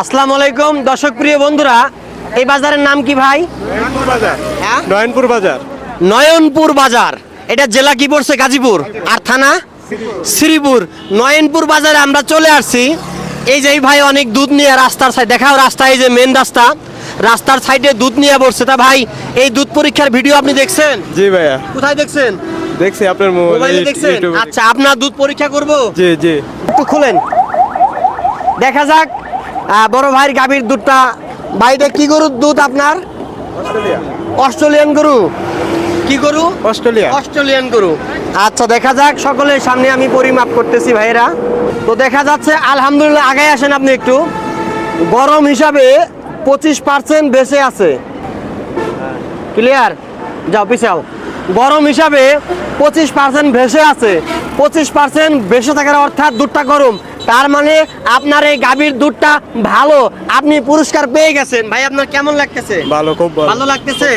আসসালামু আলাইকুম দর্শক প্রিয় বন্ধুরা এই বাজারের নাম কি ভাই? নয়নপুর বাজার। হ্যাঁ? নয়নপুর বাজার। নয়নপুর বাজার এটা জেলা কি পড়ছে? গাজীপুর। আর থানা? শ্রীপুর। নয়নপুর বাজারে আমরা চলে আসছি। এই যে ভাই অনেক দুধ নিয়ে রাস্তার সাইড দেখাও রাস্তা এই যে মেন রাস্তা। রাস্তার সাইডে দুধ নিয়ে বসছে। তা ভাই এই দুধ পরীক্ষার ভিডিও আপনি দেখছেন? জি ভাইয়া। কোথায় দেখছেন? দেখছি আপনার মোবাইলে দেখছেন? আচ্ছা আপনার দুধ পরীক্ষা করব? জি জি। একটু খুলেন। দেখা যাক বড় ভাইয়ের গাভীর দুধটা। ভাইটা কি গরুর দুধ আপনার? অস্ট্রেলিয়ান গরু। কি গরু? অস্ট্রেলিয়া। অস্ট্রেলিয়ান গরু। আচ্ছা দেখা যাক সকলের সামনে আমি পরিমাপ করতেছি ভাইরা তো দেখা যাচ্ছে আলহামদুলিল্লাহ আগে আসেন আপনি একটু। গরম হিসাবে পঁচিশ পার্সেন্ট বেঁচে আছে। ক্লিয়ার যাও পিছাও। গরম হিসাবে পঁচিশ পার্সেন্ট ভেসে আছে। পঁচিশ পার্সেন্ট ভেসে থাকার অর্থাৎ দুধটা গরম। তার মানে আপনার এই গাভীর দুধটা ভালো আপনি পুরস্কার পেয়ে গেছেন। ভাই আপনার কেমন লাগতেছে? ভালো খুব ভালো। ভালো লাগতেছে?